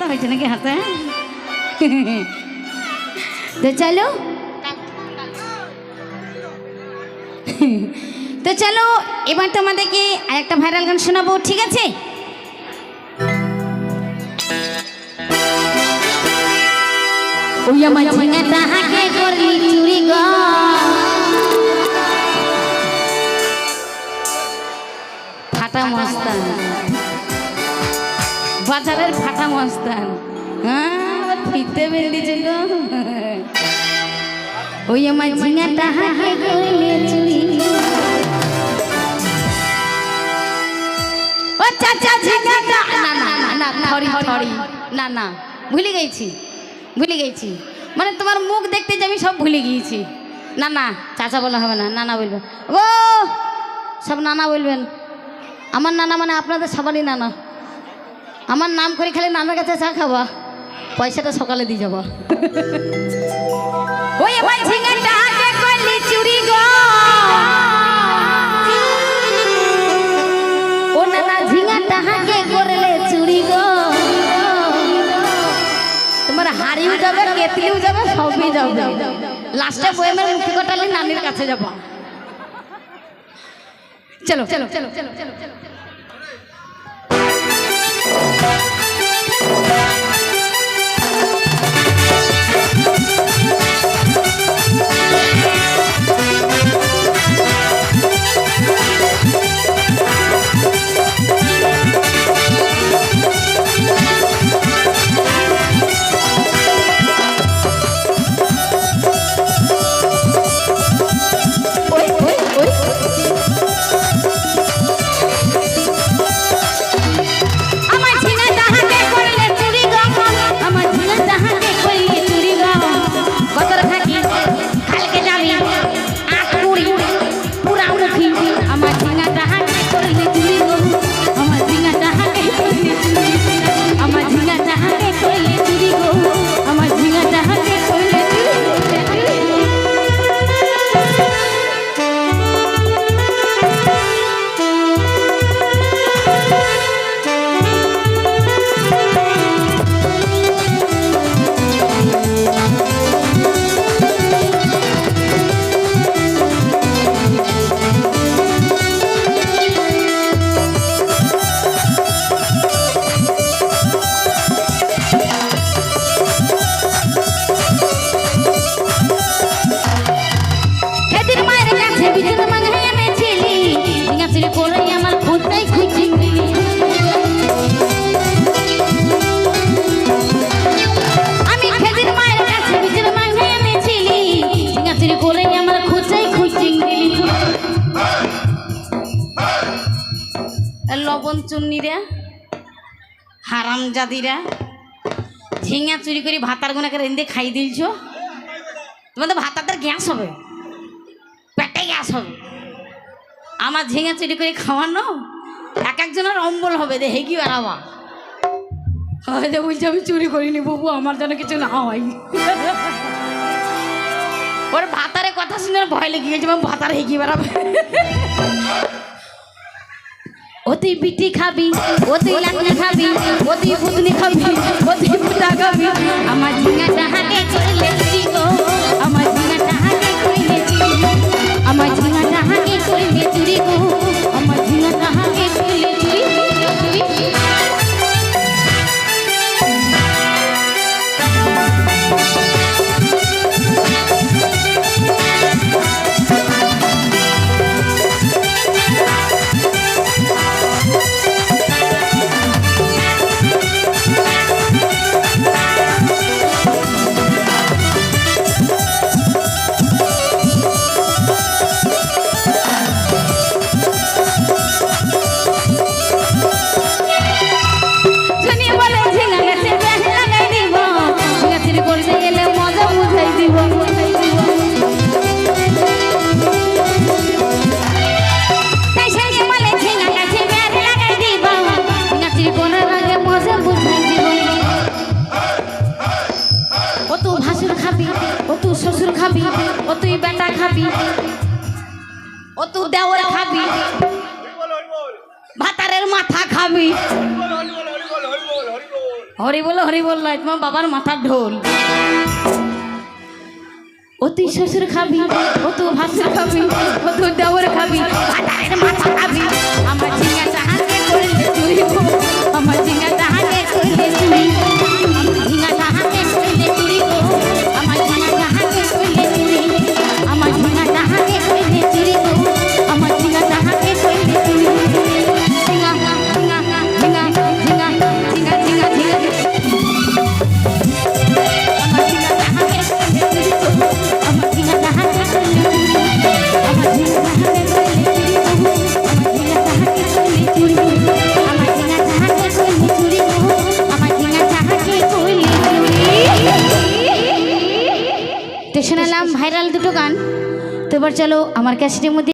তো হয়েছে নাকি হাতে তো চলো তো চলো এবার তোমাদেরকে আরেকটা ভাইরাল গান শোনাবো, ঠিক আছে? ফাটা মস্তান। বাজারের ফাটা মস্তান। হ্যাঁ ফিরতে বেরিয়েছে গো। ওই আমার ঝিঙা তাহাকে করলি চুরি। ও চাচা ঝিঙাটা না না না থরি থরি। না না, ভুলে গেছি ভুলে গেছি। মানে তোমার মুখ দেখতে যে আমি সব ভুলে গিয়েছি। না না, চাচা বলা হবে না, নানা বলবেন ও, সব নানা বলবেন। আমার নানা মানে আপনাদের সবারই নানা। আমার নাম করে খালি নানার কাছে চা খাবা। পয়সাটা সকালে দিয়ে যাব। ওই আমার ঝিঙাটা হাতে করলি চুরি গো। ও নানা ঝিঙা তাহাকে করলে চুরি গো। তোমার হাড়িও যাবে কেতলিও যাবে সবই যাবে। লাস্টে বইমের মুখে কটালে নানির কাছে যাব। চলো চলো চলো চলো চলো চলো। লবণ চুন্নিরা, হারাম জাদিরা ঝিঙা চুরি করে ভাতার গুণাকে রেঁধে খাই দিলছ। তোমাদের ভাতাদের গ্যাস হবে, পেটে গ্যাস হবে। আমার ঝিঙে চুরি করে খাওয়ানো, এক একজনের অম্বল হবে, দেখে কি বেড়াবা হয়তো বলছে, আমি চুরি করিনি বাবু, আমার যেন কিছু না হয়। ওর ভাতারে কথা শুনে ভয় লেগে গেছে, ভাতার হেগি বেড়াবে। ও বিটি খাবি, ও লাকড়ি খাবি, ও তুই ফুতনি খাবি, ও তুই ফুটা খাবি। আমার ঝিঙা তাহাকে করলে তুই ভাসুর খাবি ও শ্বশুর খাবি ও বেটা খাবি ও তুই দেওয়ার খাবি, ভাতারের মাথা খাবি। হরি বলো, হরি বল নয় তোমার বাবার মাথার ঢোল। ও তুই শ্বশুর খাবি ও তুই ভাসুর খাবি ও তুই দেওয়ার খাবি, ভাতারের মাথা এবার চলো আমার ক্যাসেটের মধ্যে